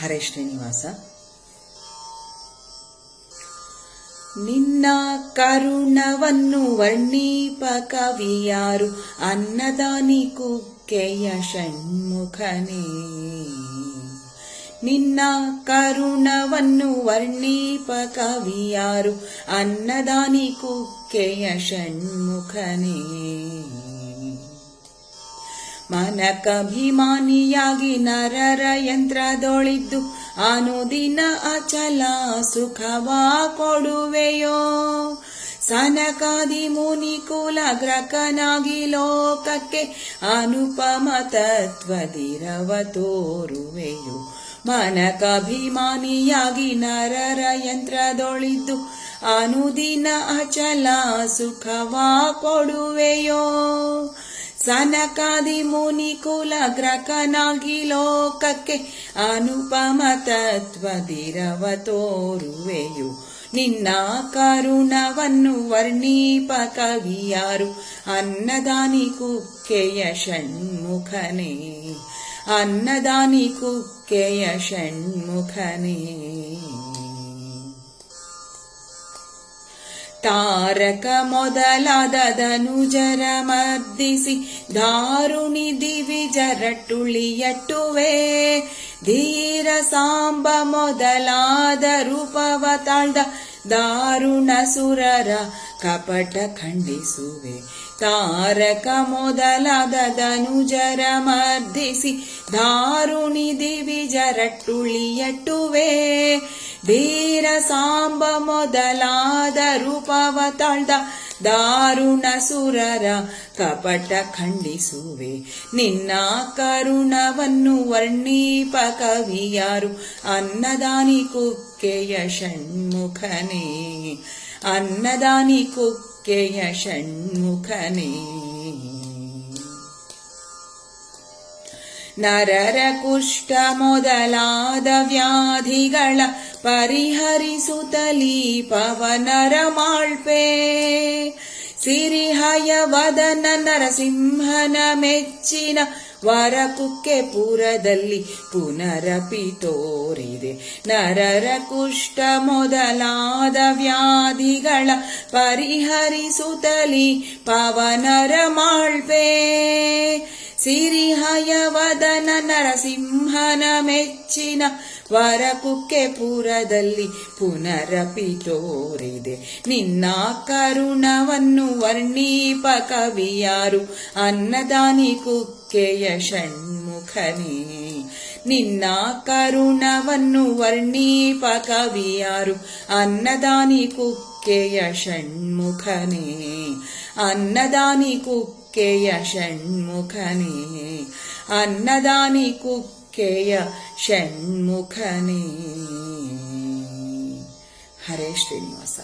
ಹರೇ ಶ್ರೀನಿವಾಸ. ನಿನ್ನ ಕರುಣವನ್ನು ವರ್ಣೀಪ ಕವಿಯಾರು ಅನ್ನದಾನಿ ಕುಕ್ಕೆಯ ಷಣ್ಮುಖನೇ. ನಿನ್ನ ಕರುಣವನ್ನು ವರ್ಣೀಪ ಕವಿಯಾರು ಅನ್ನದಾನಿ ಕುಕ್ಕೆಯ ಷಣ್ಮುಖನೇ. ಮನಕಭಿಮಾನಿಯಾಗಿ ನರರ ಯಂತ್ರದೊಳಿದ್ದು ಅನುದಿನ ಅಚಲ ಸುಖವ ಕೊಡುವೆಯೋ? ಸನಕಾದಿ ಮುನಿ ಕುಲಗ್ರಕನಾಗಿ ಲೋಕಕ್ಕೆ ಅನುಪಮ ತತ್ವದಿರವ ತೋರುವೆಯೋ? ಮನಕಭಿಮಾನಿಯಾಗಿ ನರರ ಯಂತ್ರದೊಳಿದ್ದು ಅನುದಿನ ಅಚಲ ಸುಖವ ಕೊಡುವೆಯೋ? ಸನಕಾದಿ ಮುನಿ ಕುಲಗ್ರಕನಾಗಿ ಲೋಕಕ್ಕೆ ಅನುಪಮ ತತ್ವದಿರವ ತೋರುವೆಯು ನಿನ್ನ ಕರುಣವನ್ನು ವರ್ಣೀಪ ಕವಿಯಾರು ಅನ್ನದಾನಿ ಕುಕ್ಕೆಯ ಷಣ್ಮುಖನೇ ಅನ್ನದಾನಿ ಕುಕ್ಕೆಯ ಷಣ್ಮುಖನೇ ತಾರಕ ಮೊದಲಾದ ಧನುಜರ ಮರ್ದಿಸಿ ದಾರುಣಿ ದಿವಿಜರಟ್ಟುಳಿಯಟ್ಟುವೆ ಧೀರ ಸಾಂಬ ಮೊದಲಾದ ರೂಪವ ತಾಳ್ದ ದಾರುಣ ಸುರರ ಕಪಟ ಖಂಡಿಸುವೆ ತಾರಕ ಮೊದಲಾದ ಧನುಜರ ಮರ್ದಿಸಿ ದಾರುಣಿ ದಿವಿಜರಟ್ಟುಳಿಯಟ್ಟುವೆ ಧೀರ ಸಾಂಬ ಮೊದಲಾದ ರೂಪವ ತಾಳ್ದ ದಾರುಣ ಸುರರ ಕಪಟ ಖಂಡಿಸುವೆ. ನಿನ್ನ ಕರುಣವನ್ನು ವರ್ಣೀಪ ಕವಿಯಾರು ಅನ್ನದಾನಿ ಕುಕ್ಕೆಯ ಷಣ್ಮುಖನೇ. ಅನ್ನದಾನಿ ಕುಕ್ಕೆಯ ಷಣ್ಮುಖನೇ. ನರರ ಕುಷ್ಠ ಮೊದಲಾದ ವ್ಯಾಧಿಗಳ ಪರಿಹರಿಸುತ್ತಲೀ ಪವನರ ಮಾಳ್ಪೆ. ಸಿರಿಹಯ ವದನ ನರಸಿಂಹನ ಮೆಚ್ಚಿನ ವರಕುಕ್ಕೆ ಪುರದಲ್ಲಿ ಪುನರಪಿ ತೋರಿದೆ. ನರರ ಕುಷ್ಟ ಮೊದಲಾದ ವ್ಯಾಧಿಗಳ ಪರಿಹರಿಸುತ್ತಲೀ ಪವನರ ಮಾಳ್ಪೆ. ಸಿರಿಹಯ ವದನ ನರಸಿಂಹನ ಮೆಚ್ಚಿನ ವರಕುಕ್ಕೆ ಪುರದಲ್ಲಿ ಪುನರಪಿ ತೋರಿದೆ. ನಿನ್ನ ಕರುಣವನ್ನು ವರ್ಣೀಪ ಕವಿಯಾರು ಅನ್ನದಾನಿ ಕುಕ್ಕೆಯ ಷಣ್ಮುಖನೇ. ನಿನ್ನ ಕರುಣವನ್ನು ವರ್ಣೀಪ ಕವಿಯಾರು ಅನ್ನದಾನಿ ಕುಕ್ಕೆಯ ಷಣ್ಮುಖನೇ. ಅನ್ನದಾನಿ केय षण्मुखनि अन्नदानि कुकेय षण्मुखनि हरे श्रीनिवास